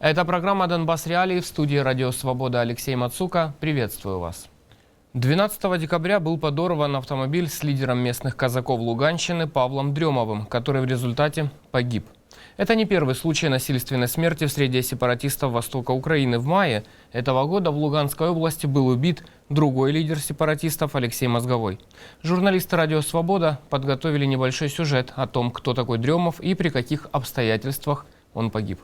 Это программа «Донбасс Реалии» в студии «Радио Свобода» Алексей Мацука. Приветствую вас. 12 декабря был подорван автомобиль с лидером местных казаков Луганщины Павлом Дремовым, который в результате погиб. Это не первый случай насильственной смерти в среде сепаратистов востока Украины. В мае этого года в Луганской области был убит другой лидер сепаратистов Алексей Мозговой. Журналисты «Радио Свобода» подготовили небольшой сюжет о том, кто такой Дремов и при каких обстоятельствах он погиб.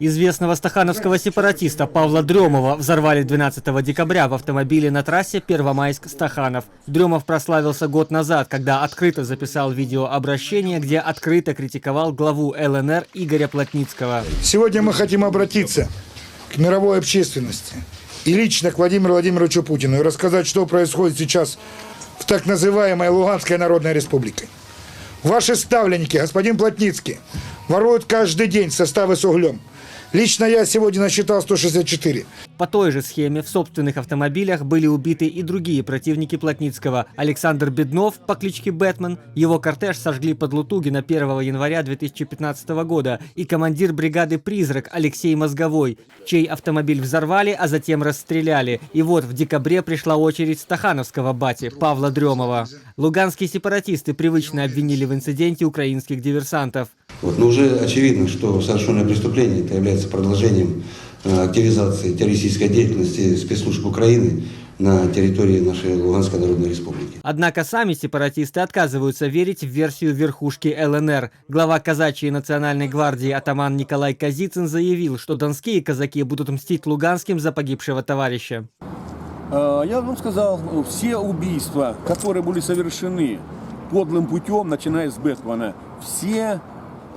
Известного стахановского сепаратиста Павла Дремова взорвали 12 декабря в автомобиле на трассе Первомайск-Стаханов. Дремов прославился год назад, когда открыто записал видеообращение, где открыто критиковал главу ЛНР Игоря Плотницкого. Сегодня мы хотим обратиться к мировой общественности и лично к Владимиру Владимировичу Путину и рассказать, что происходит сейчас в так называемой Луганской Народной Республике. Ваши ставленники, господин Плотницкий, воруют каждый день составы с углем. Лично я сегодня насчитал 164. По той же схеме в собственных автомобилях были убиты и другие противники Плотницкого. Александр Беднов по кличке Бэтмен, его кортеж сожгли под Лутугино 1 января 2015 года, и командир бригады «Призрак» Алексей Мозговой, чей автомобиль взорвали, а затем расстреляли. И вот в декабре пришла очередь стахановского бати Павла Дремова. Луганские сепаратисты привычно обвинили в инциденте украинских диверсантов. Вот. Но уже очевидно, что совершенное преступление это является продолжением э, активизации террористической деятельности спецслужб Украины на территории нашей Луганской Народной Республики. Однако сами сепаратисты отказываются верить в версию верхушки ЛНР. Глава казачьей национальной гвардии атаман Николай Казицын заявил, что донские казаки будут мстить луганским за погибшего товарища. Э, Я вам сказал, все убийства, которые были совершены подлым путем, начиная с Бэтмана, все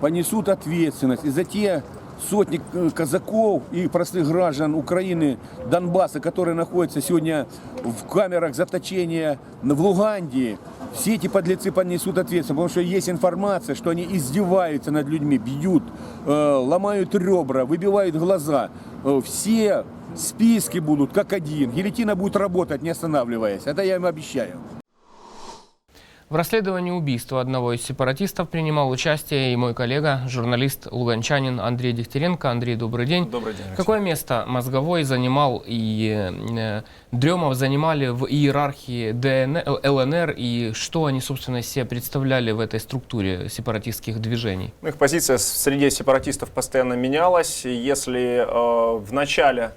понесут ответственность. И за те сотни э, казаков и простых граждан Украины, Донбасса, которые находятся сегодня в камерах заточения в Луганде, все эти подлецы понесут ответственность, потому что есть информация, что они издеваются над людьми, бьют, э, ломают ребра, выбивают глаза. Э, Все списки будут как один. Гильотина будет работать, не останавливаясь. Это я им обещаю. В расследовании убийства одного из сепаратистов принимал участие и мой коллега, журналист луганчанин Андрей Дегтяренко. Андрей, добрый день. Добрый день. Какое место Мозговой занимал и э, Дремов занимали в иерархии ДН, ЛНР и что они, собственно, из себя представляли в этой структуре сепаратистских движений? Ну, Их позиция среди сепаратистов постоянно менялась. Если э, в начале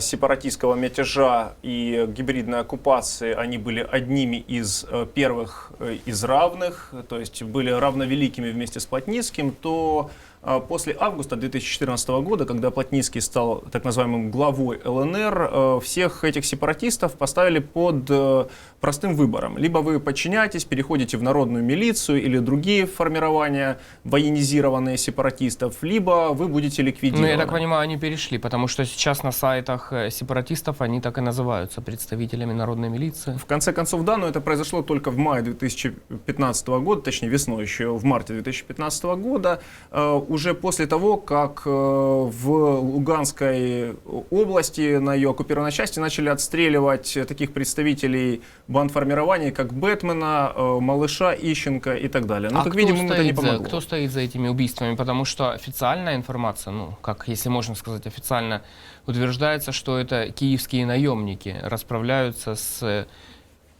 сепаратистского мятежа и гибридной оккупации они были одними из э, первых э, из равных, то есть были равновеликими вместе с Плотницким, то э, после августа 2014 года, когда Плотницкий стал так называемым главой ЛНР, э, всех этих сепаратистов поставили под э, простым выбором. Либо вы подчиняетесь, переходите в народную милицию или другие формирования военизированные сепаратистов, либо вы будете Ну, ликвидированы. я так понимаю, они перешли, потому что сейчас на сайтах э, сепаратистов они так и называются, представителями народной милиции. В конце концов, да, но это произошло только в мае 2015 года, точнее весной еще в марте 2015 года, э, уже после того, как э, в Луганской области на ее оккупированной части начали отстреливать таких представителей бандформирований, как Бэтмена, э, Малыша, Ищенко и так далее. Ну, а как видим, им это не стоит за- помогло. кто стоит за этими убийствами? Потому что официальная информация, ну, как если можно сказать официально, утверждается, что это киевские наемники расправляются с э,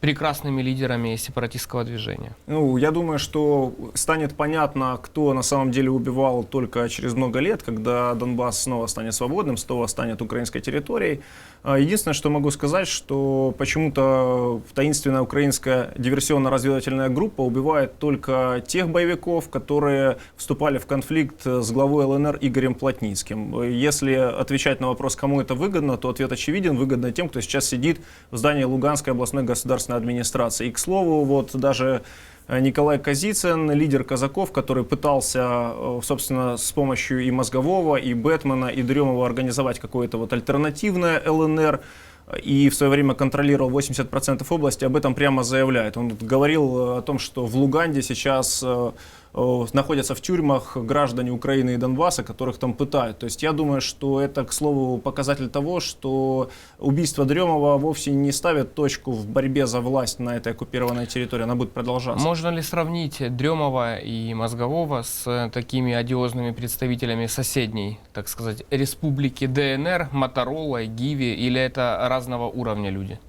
прекрасными лидерами сепаратистского движения. Ну, я думаю, что станет понятно, кто на самом деле убивал только через много лет, когда Донбасс снова станет свободным, снова станет украинской территорией. А, Единственное, что могу сказать, что почему-то таинственная украинская диверсионно-разведывательная группа убивает только тех боевиков, которые вступали в конфликт с главой ЛНР Игорем Плотницким. Если отвечать на вопрос, кому это выгодно, то ответ очевиден. Выгодно тем, кто сейчас сидит в здании Луганской областной государственной администрации. И, к слову, вот даже Николай Казицын, лидер казаков, который пытался, э, собственно, с помощью и Мозгового, и Бэтмена, и Дремова организовать какое-то вот альтернативное ЛНР, э, и в свое время контролировал 80% области, об этом прямо заявляет. Он говорил э, о том, что в Луганде сейчас э, э, находятся в тюрьмах граждане Украины и Донбасса, которых там пытают. То есть я думаю, что это, к слову, показатель того, что убийство Дремова вовсе не ставит точку в борьбе за власть на этой оккупированной территории, она будет продолжаться. Можно ли сравнить Дремова и Мозгового с э, такими одиозными представителями соседней, так сказать, республики ДНР, Моторола, Гиви, или это разного уровня люди?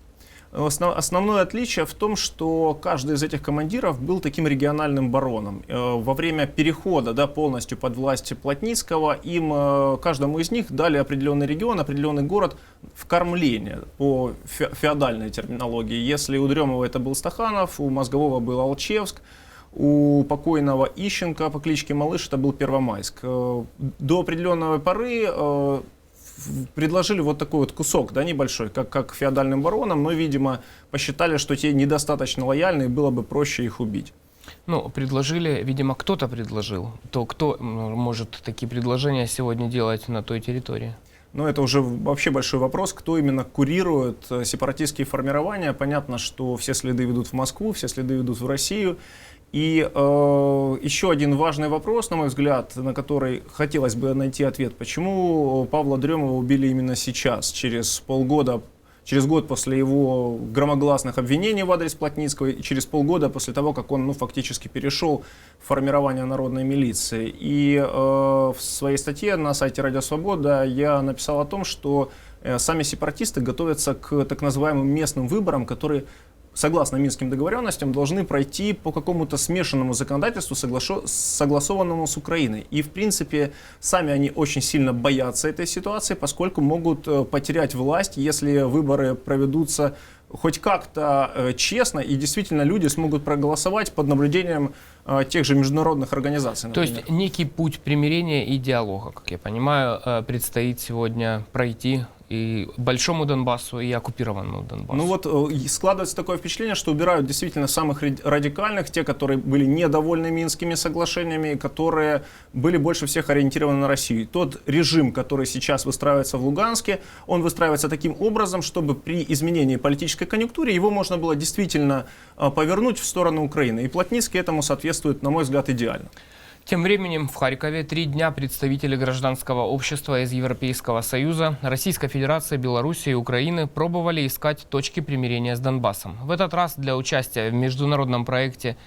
Основ- Основное отличие в том, что каждый из этих командиров был таким региональным бароном. Э, Во время перехода да, полностью под власть Плотницкого, им, э, каждому из них дали определенный регион, определенный город в кормление по фе- феодальной терминологии. Если у Дремова это был Стаханов, у Мозгового был Алчевск, у покойного Ищенко по кличке Малыш это был Первомайск. Э, До определенной поры предложили вот такой вот кусок, да, небольшой, как, как феодальным баронам, но, видимо, посчитали, что те недостаточно лояльны, и было бы проще их убить. Ну, предложили, видимо, кто-то предложил. То кто может такие предложения сегодня делать на той территории? Но это уже вообще большой вопрос, кто именно курирует э, сепаратистские формирования. Понятно, что все следы ведут в Москву, все следы ведут в Россию. И э, еще один важный вопрос, на мой взгляд, на который хотелось бы найти ответ. Почему Павла Дремова убили именно сейчас, через полгода, через год после его громогласных обвинений в адрес Плотницкого и через полгода после того, как он ну, фактически перешел в формирование народной милиции. И э, в своей статье на сайте Радио Свобода я написал о том, что э, сами сепаратисты готовятся к так называемым местным выборам, которые согласно Минским договоренностям, должны пройти по какому-то смешанному законодательству, согласованному с Украиной. И, в принципе, сами они очень сильно боятся этой ситуации, поскольку могут э, потерять власть, если выборы проведутся хоть как-то э, честно, и действительно люди смогут проголосовать под наблюдением э, тех же международных организаций. То например. есть некий путь примирения и диалога, как я понимаю, э, предстоит сегодня пройти и большому Донбассу, и оккупированному Донбассу. Ну вот складывается такое впечатление, что убирают действительно самых ради- радикальных, те, которые были недовольны Минскими соглашениями, которые были больше всех ориентированы на Россию. Тот режим, который сейчас выстраивается в Луганске, он выстраивается таким образом, чтобы при изменении политической конъюнктуры его можно было действительно э, повернуть в сторону Украины. И Плотницкий этому соответствует, на мой взгляд, идеально. Тем временем в Харькове три дня представители гражданского общества из Европейского Союза, Российской Федерации, Беларуси и Украины пробовали искать точки примирения с Донбассом. В этот раз для участия в международном проекте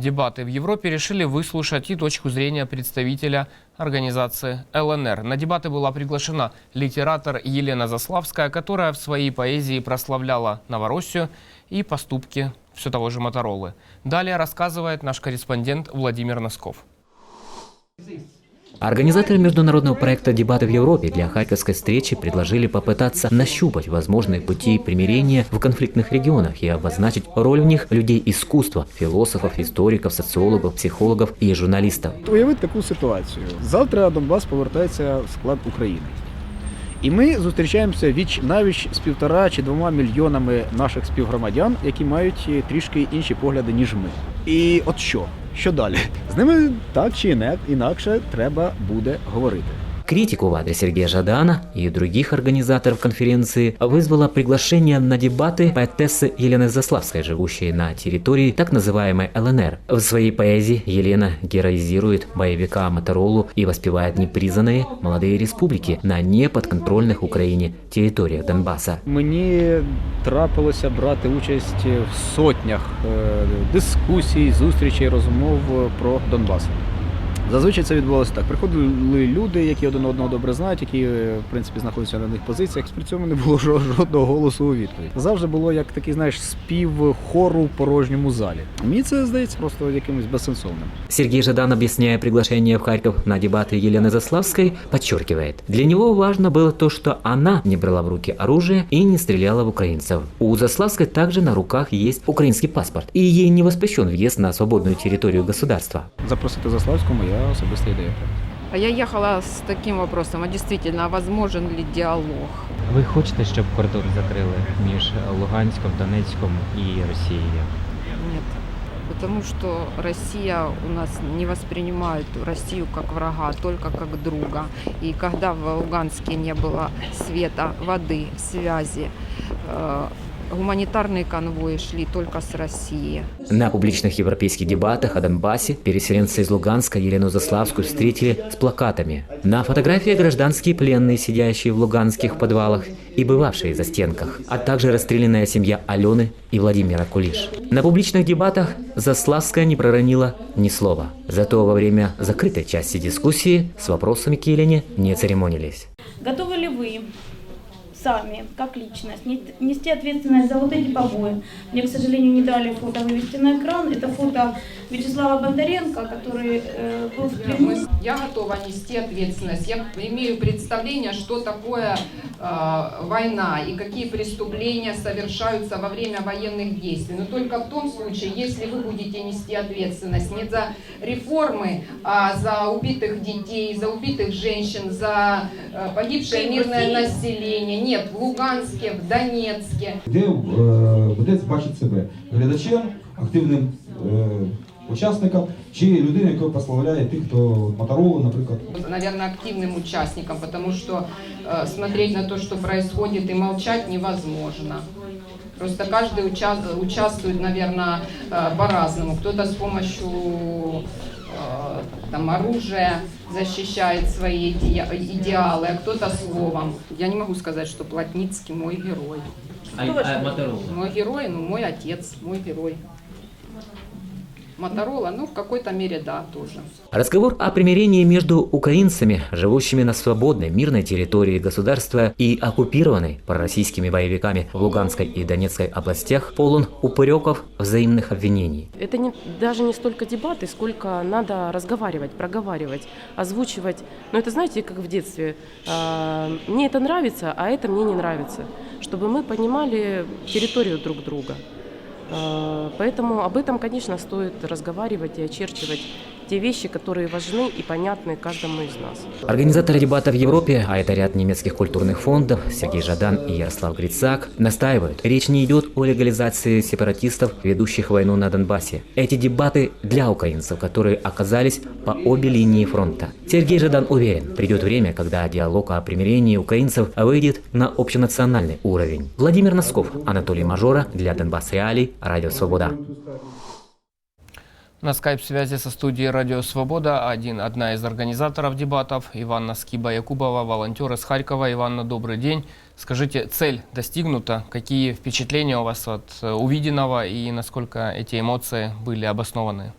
«Дебаты в Европе» решили выслушать и точку зрения представителя организации ЛНР. На дебаты была приглашена литератор Елена Заславская, которая в своей поэзии прославляла Новороссию и поступки все того же Моторолы. Далее рассказывает наш корреспондент Владимир Носков. Организаторы международного проекта «Дебаты в Европе» для Харьковской встречи предложили попытаться нащупать возможные пути примирения в конфликтных регионах и обозначить роль в них людей искусства, философов, историков, социологов, психологов и журналистов. Уявити таку ситуацію. Завтра Донбас повертається в склад України. І ми зустрічаємося віч навіч з півтора чи двома мільйонами наших співгромадян, які мають е, трішки інші погляди, ніж ми. І от що? Що далі? З ними так чи інак- інакше треба буде говорити. Критику в адрес Сергея Жадана и других организаторов конференции вызвало приглашение на дебаты поэтессы Елены Заславской, живущей на территории так называемой ЛНР. В своей поэзии Елена героизирует боевика Моторолу и воспевает непризнанные молодые республики на неподконтрольных Украине территориях Донбасса. Мені трапилося брати участь в сотнях е, дискусій, зустрічей, розмов про Донбас. Зазвичай це відбувалося так. Приходили люди, які один одного добре знають, які е, в принципі знаходяться на них позиціях. При цьому не було жо- жодного голосу у відповідь. Завжди було як такий, знаєш, спів хору в порожньому залі. Мені це здається просто якимось безсенсовним. Сергей Жадан, объясняя приглашение в Харьков на дебаты Елены Заславской, подчеркивает, для него важно было то, что она не брала в руки оружие и не стреляла в украинцев. У Заславской также на руках есть украинский паспорт, и ей не воспрещен въезд на свободную территорию государства. Запросити Заславську моя особиста ідея. А я ехала с таким вопросом, а действительно, а возможен ли диалог? Ви хочете, щоб кордон закрили між Луганськом, Донецьком і Росією? Нет. Потому что Россия у нас не воспринимает Россию как врага, а только как друга. И когда в Луганске не было света, воды, связи, э, гуманитарные конвои шли только с России. На публичных европейских дебатах о Донбассе переселенцы из Луганска Елену Заславскую встретили с плакатами. На фотографии гражданские пленные, сидящие в луганских подвалах и бывавшие за стенках, а также расстрелянная семья Алены и Владимира Кулиш. На публичных дебатах Заславская не проронила ни слова. Зато во время закрытой части дискуссии с вопросами к Елене не церемонились. Готовы ли вы сами, как личность, не- нести ответственность за вот эти побои? Мне, к сожалению, не дали фото вывести на экран. Это фото Вячеслава Бондаренко, который э, был в плену. Я готова нести ответственность. Я имею представление, что такое э, война и какие преступления совершаются во время военных действий. Но только в том случае, если вы будете нести ответственность не за реформы, а за убитых детей, за убитих женщин, за э, погибшее мирное население. Нет, в Луганске, в Донецке. де митець бачить себе глядачем, активним е, учасником чи людиною, яка прославляє тих, хто Моторолу, наприклад. наверное, активным участником, потому что э, смотреть на то, что происходит, и молчать невозможно. Просто каждый уча- участвует, наверное, э, по-разному. Кто-то с помощью э, там, оружия защищает свои иде- идеалы, а кто-то словом. Я не могу сказать, что Плотницкий мой герой. Мой герой, ну, мой отец, мой герой. Моторола, ну, в какой-то мере, да, тоже. Разговор о примирении между украинцами, живущими на свободной мирной территории государства и оккупированной пророссийскими боевиками в Луганской и Донецкой областях, полон упреков, взаимных обвинений. Это не, даже не столько дебаты, сколько надо разговаривать, проговаривать, озвучивать. Но это знаете, как в детстве. а, мне это нравится, а это мне не нравится. Чтобы мы понимали территорию друг друга. А, Поэтому об этом, конечно, стоит разговаривать и очерчивать те вещи, которые важны и понятны каждому из нас. Организаторы дебата в Европе, а это ряд немецких культурных фондов, Сергей Жадан и Ярослав Грицак, настаивают, речь не идет о легализации сепаратистов, ведущих войну на Донбассе. Эти дебаты для украинцев, которые оказались по обе линии фронта. Сергей Жадан уверен, придет время, когда диалог о примирении украинцев выйдет на общенациональный уровень. Владимир Носков, Анатолий Мажора для Донбасс Реалий, Радио Свобода. На скайп-связи со студией «Радио Свобода» один, одна из организаторов дебатов Иванна Скиба-Якубова, волонтер из Харькова. Иванна, добрый день. Скажите, цель достигнута? Какие впечатления у вас от э, увиденного и насколько эти эмоции были обоснованы?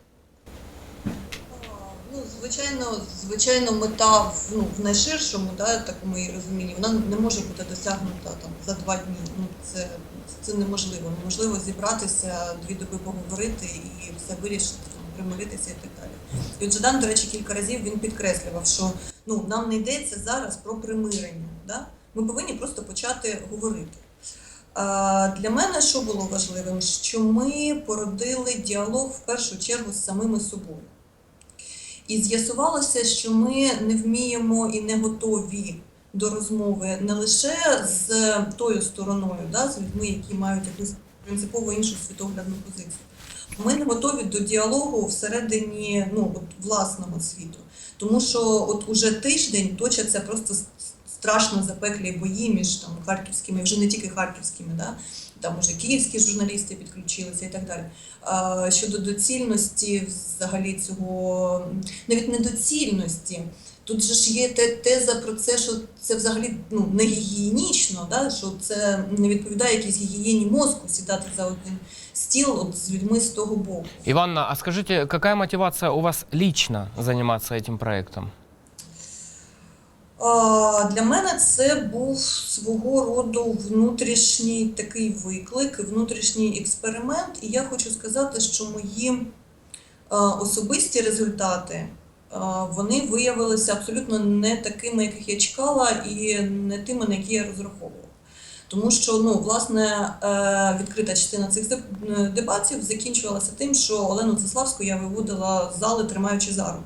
Ну, звичайно, звичайно, мета в, ну, в найширшому, да, такому її розумінні, вона не може бути досягнута там за два дні. Ну це, це неможливо. Неможливо зібратися, дві доби поговорити і все вирішити, там, Примиритися і так далі. І от Жадан, до речі, кілька разів він підкреслював, що ну нам не йдеться зараз про примирення. Да? Ми повинні просто почати говорити. Для мене що було важливим, що ми породили діалог в першу чергу з самими собою. І з'ясувалося, що ми не вміємо і не готові до розмови не лише з тою стороною, да, з людьми, які мають якусь принципово іншу світоглядну позицію. Ми не готові до діалогу всередині ну, от, власного світу. Тому що от уже тиждень точаться просто страшно запеклі бої між там харківськими, вже не тільки харківськими, да? там уже київські журналісти підключилися і так далі. А, щодо доцільності взагалі цього, навіть недоцільності. Тут же ж є те- теза про це, що це взагалі ну, не гігієнічно, да? що це не відповідає якійсь гігієні мозку сідати за один стіл от, з людьми з того боку. Иванна, а скажите, какая мотивация у вас лично заниматься этим проектом? Для мене це був свого роду внутрішній такий виклик, внутрішній експеримент. І я хочу сказати, що мої особисті результати вони виявилися абсолютно не такими, яких я чекала, і не тими, на які я розраховувала. Тому що ну, власне е, відкрита частина цих деб- дебатів закінчувалася тим, що Олену Заславську я виводила з зали, тримаючи за руку.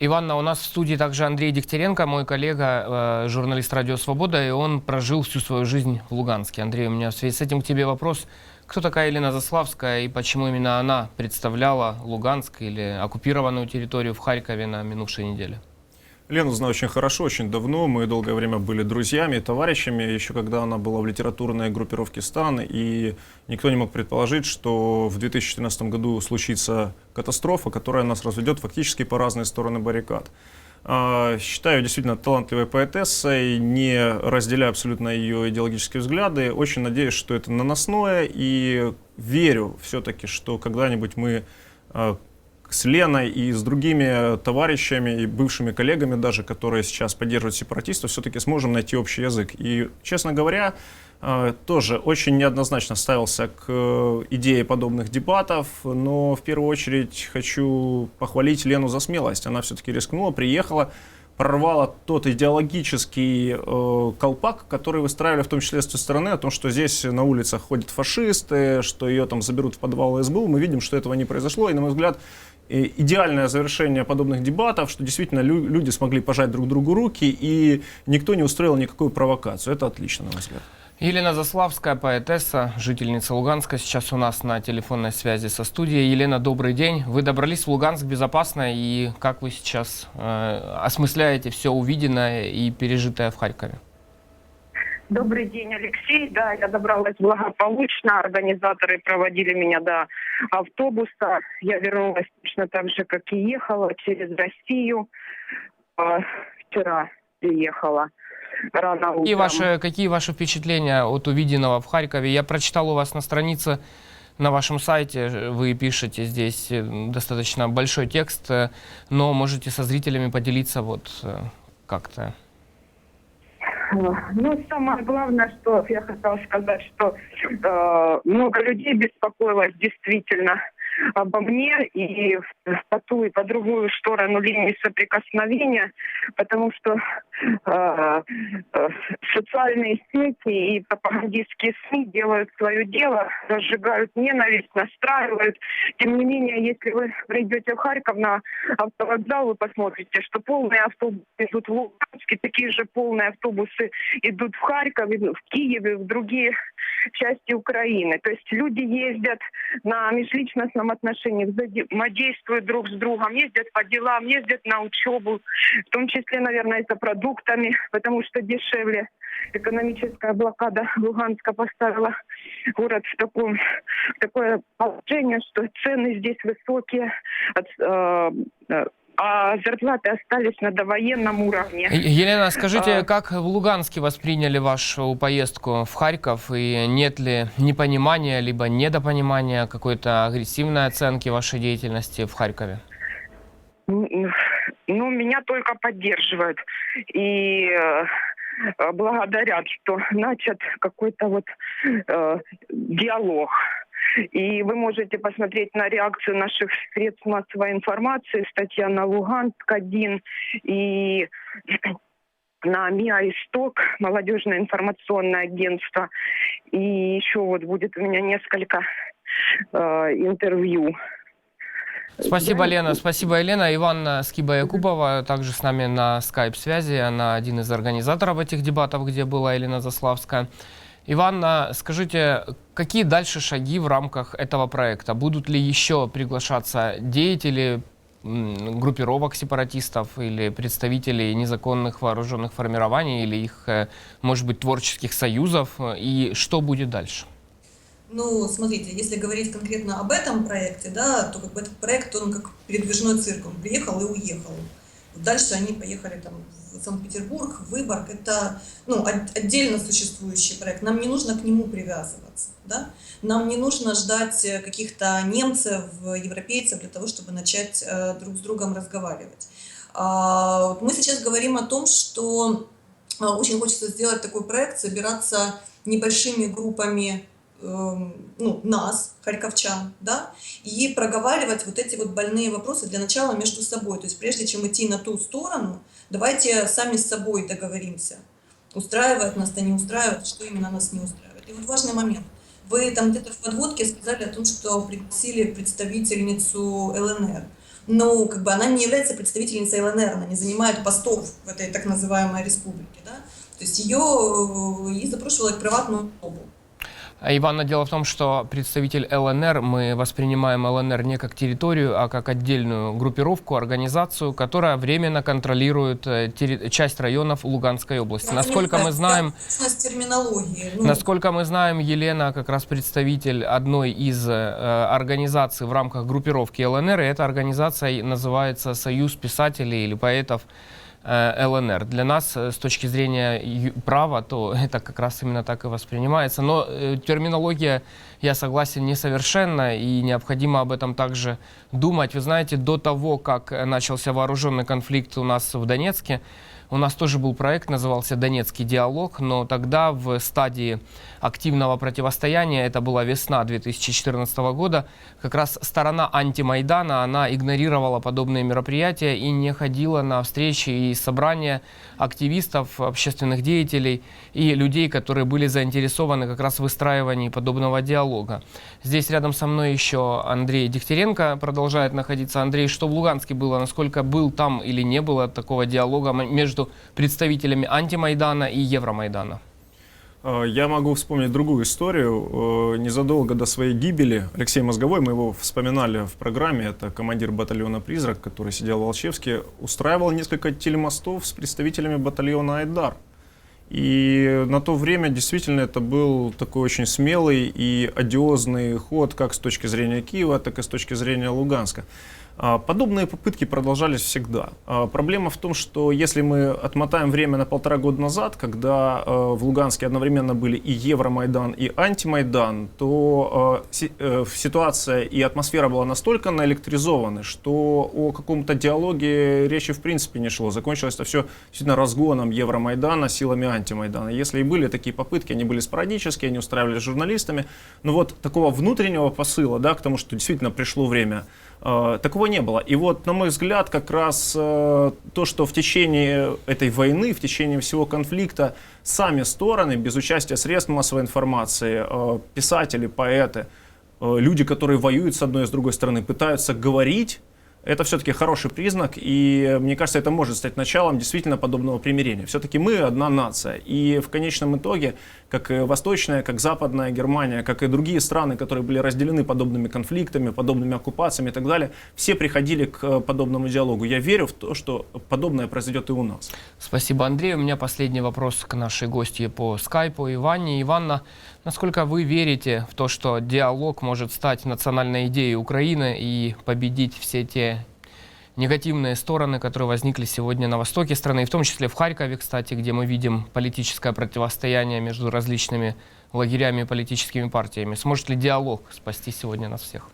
Иванна, у нас в студии также Андрей Дегтяренко, мой коллега, э, журналист «Радио Свобода», и он прожил всю свою жизнь в Луганске. Андрей, у меня в связи с этим к тебе вопрос. Кто такая Елена Заславская и почему именно она представляла Луганск или оккупированную территорию в Харькове на минувшей неделе? Лену знаю очень хорошо, очень давно. Мы долгое время были друзьями и товарищами, еще когда она была в литературной группировке «Стан», и никто не мог предположить, что в 2014 году случится катастрофа, которая нас разведет фактически по разные стороны баррикад. А, Считаю действительно талантливой поэтессой, не разделяю абсолютно ее идеологические взгляды. Очень надеюсь, что это наносное, и верю все-таки, что когда-нибудь мы а, с Леной и с другими товарищами и бывшими коллегами даже, которые сейчас поддерживают сепаратистов, все-таки сможем найти общий язык. И, честно говоря, э, тоже очень неоднозначно ставился к э, идее подобных дебатов, но в первую очередь хочу похвалить Лену за смелость. Она все-таки рискнула, приехала, прорвала тот идеологический э, колпак, который выстраивали в том числе с той стороны, о том, что здесь на улицах ходят фашисты, что ее там заберут в подвал СБУ. Мы видим, что этого не произошло, и, на мой взгляд, идеальное завершение подобных дебатов, что действительно лю- люди смогли пожать друг другу руки, и никто не устроил никакую провокацию. Это отлично, на мой взгляд. Елена Заславская, поэтесса, жительница Луганска, сейчас у нас на телефонной связи со студией. Елена, добрый день. Вы добрались в Луганск безопасно, и как вы сейчас э, осмысляете все увиденное и пережитое в Харькове? Добрый день, Алексей. Да, я добралась благополучно. Организаторы проводили меня до автобуса. Я вернулась точно так же, как и ехала, через Россию. А, Вчера приехала рано утром. Какие ваши, какие ваши впечатления от увиденного в Харькове? Я прочитал у вас на странице на вашем сайте, вы пишете здесь э, достаточно большой текст, э, но можете со зрителями поделиться вот э, как-то. Ну, самое главное, что я хотела сказать, что э, много людей беспокоилось действительно обо мне и по ту и по другую сторону линии соприкосновения, потому что социальные сети и пропагандистские СМИ делают свое дело, разжигают ненависть, настраивают. Тем не менее, если вы придете в Харьков на автовокзал, вы посмотрите, что полные автобусы идут в Луганске, такие же полные автобусы идут в Харькове, в Киеве, в другие части Украины. То есть люди ездят на межличностном отношении, взаимодействуют друг с другом, ездят по делам, ездят на учебу, в том числе, наверное, за продуктами, потому что дешевле. Экономическая блокада Луганска поставила город в, таком, в такое положение, что цены здесь высокие, от- э, э, а зарплаты остались на довоенном уровне. Елена, скажите, А, как в Луганске восприняли вашу поездку в Харьков и нет ли непонимания либо недопонимания какой-то агрессивной оценки вашей деятельности в Харькове? Ну, меня только поддерживают и э, благодарят, что начат какой-то вот э, диалог. И вы можете посмотреть на реакцию наших средств массовой информации, статья на Луганск-1 и на МИА «Исток», молодежное информационное агентство. И еще вот будет у меня несколько э, интервью. Спасибо, Лена. Спасибо, Елена. Иванна Скиба-Якубова также с нами на скайп-связи. Она один из организаторов этих дебатов, где была Елена Заславская. Иванна, скажите, какие дальше шаги в рамках этого проекта? Будут ли еще приглашаться деятели группировок сепаратистов или представителей незаконных вооруженных формирований или их, э, может быть, творческих союзов? И что будет дальше? Ну, смотрите, если говорить конкретно об этом проекте, да, то как бы этот проект, он как передвижной цирк, он приехал и уехал. Дальше они поехали там в Санкт-Петербург, в Выборг. Это ну, от- отдельно существующий проект. Нам не нужно к нему привязываться. Да? Нам не нужно ждать э, каких-то немцев, европейцев для того, чтобы начать э, друг с другом разговаривать. Вот мы сейчас говорим о том, что а, очень хочется сделать такой проект, собираться небольшими группами ну, нас, харьковчан, да, и проговаривать вот эти вот больные вопросы для начала между собой. То есть прежде чем идти на ту сторону, давайте сами с собой договоримся. Устраивает нас это, не устраивает, что именно нас не устраивает. И вот важный момент. Вы там где-то в подводке сказали о том, что пригласили представительницу ЛНР. Но как бы она не является представительницей ЛНР, она не занимает постов в этой так называемой республике. Да? То есть ее, э, ей запрошивала к приватному особу. А, Иванна, дело в том, что представитель ЛНР, мы воспринимаем ЛНР не как территорию, а как отдельную группировку, организацию, которая временно контролирует э, терри- часть районов Луганской области. Насколько мы знаем, терминологии. Ну, Насколько мы знаем, Елена как раз представитель одной из э, организаций в рамках группировки ЛНР, и эта организация называется Союз писателей или поэтов ЛНР. Для нас э, с точки зрения права, то это как раз именно так и воспринимается. Но э, терминология, я согласен, несовершенна, и необходимо об этом также думать. Вы знаете, до того, как э, начался вооруженный конфликт у нас в Донецке, у нас тоже был проект, назывался «Донецкий диалог», но тогда в стадии активного противостояния, это была весна 2014 года, как раз сторона антимайдана, она игнорировала подобные мероприятия и не ходила на встречи и собрания активистов, общественных деятелей и людей, которые были заинтересованы как раз в выстраивании подобного диалога. Здесь рядом со мной еще Андрей Дегтяренко продолжает находиться. Андрей, что в Луганске было? Насколько был там или не было такого диалога между представителями антимайдана и Евромайдана? Э, Я могу вспомнить другую историю. Э, Незадолго до своей гибели Алексей Мозговой, мы его вспоминали в программе, это командир батальона «Призрак», который сидел в Волчевске, устраивал несколько телемостов с представителями батальона «Айдар». И на то время действительно это был такой очень смелый и одиозный ход как с точки зрения Киева, так и с точки зрения Луганска. А, Подобные попытки продолжались всегда. А, Проблема в том, что если мы отмотаем время на полтора года назад, когда э, в Луганске одновременно были и Евромайдан, и Антимайдан, то э, си- ситуация и атмосфера была настолько наэлектризованы, что о каком-то диалоге речи в принципе не шло. Закончилось это все действительно разгоном Евромайдана силами Антимайдана. Если и были такие попытки, они были спорадические, они устраивались журналистами, но вот такого внутреннего посыла, да, к тому, что действительно пришло время Такого не было. И вот, на мой взгляд, как раз э, то, что в течение этой войны, в течение всего конфликта сами стороны, без участия средств массовой информации, э, писатели, поэты, э, люди, которые воюют с одной и с другой стороны, пытаются говорить, это все-таки хороший признак, и мне кажется, это может стать началом действительно подобного примирения. Все-таки мы одна нация, и в конечном итоге, как Восточная, как Западная Германия, как и другие страны, которые были разделены подобными конфликтами, подобными оккупациями и так далее, все приходили к э, подобному диалогу. Я верю в то, что подобное произойдет и у нас. Спасибо, Андрей. У меня последний вопрос к нашей гости по скайпу Иванне. Иванна, насколько вы верите в то, что диалог может стать национальной идеей Украины и победить все те негативные стороны, которые возникли сегодня на востоке страны, и в том числе в Харькове, кстати, где мы видим политическое противостояние между различными лагерями и политическими партиями. Сможет ли диалог спасти сегодня нас всех?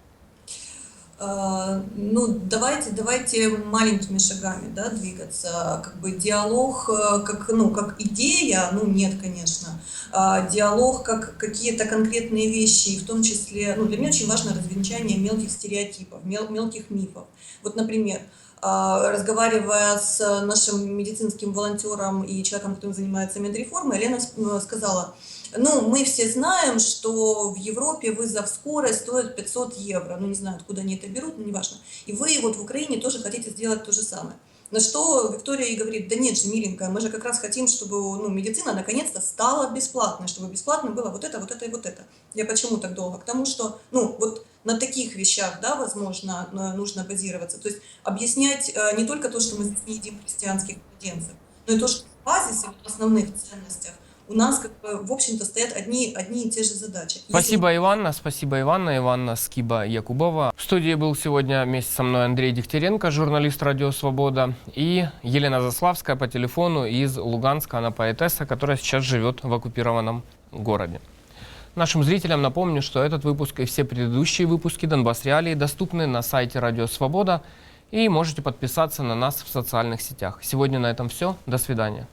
Э, Ну, давайте, давайте маленькими шагами, да, двигаться. Как бы диалог, э, как, ну, как идея, ну, нет, конечно. А Диалог как какие-то конкретные вещи, в том числе, ну, для меня очень важно развенчание мелких стереотипов, мел- мелких мифов. Вот, например, а, разговаривая с нашим медицинским волонтером и человеком, который занимается медреформой, Лена ск- сказала, ну, мы все знаем, что в Европе вызов скорой стоит 500 евро. Ну, не знаю, откуда они это берут, но неважно. И вы вот в Украине тоже хотите сделать то же самое. На что Виктория и говорит, да нет же, миленькая, мы же как раз хотим, чтобы ну, медицина наконец-то стала бесплатной, чтобы бесплатно было вот это, вот это и вот это. Я почему так долго? К тому, что, ну, вот на таких вещах, да, возможно, нужно базироваться. То есть объяснять э, не только то, что мы не едим христианских младенцев, но и то, что в базисе, в основных ценностях у нас, как бы, в общем-то, стоят одни, одни и те же задачи. Если Спасибо, Иванна. Спасибо, Иванна. Иванна Скиба Якубова. В студии был сегодня вместе со мной Андрей Дегтяренко, журналист «Радио Свобода», и Елена Заславская по телефону из Луганска. Она поэтесса, которая сейчас живет в оккупированном городе. Нашим зрителям напомню, что этот выпуск и все предыдущие выпуски «Донбасс Реалии» доступны на сайте «Радио Свобода» и можете подписаться на нас в социальных сетях. Сегодня на этом все. До свидания.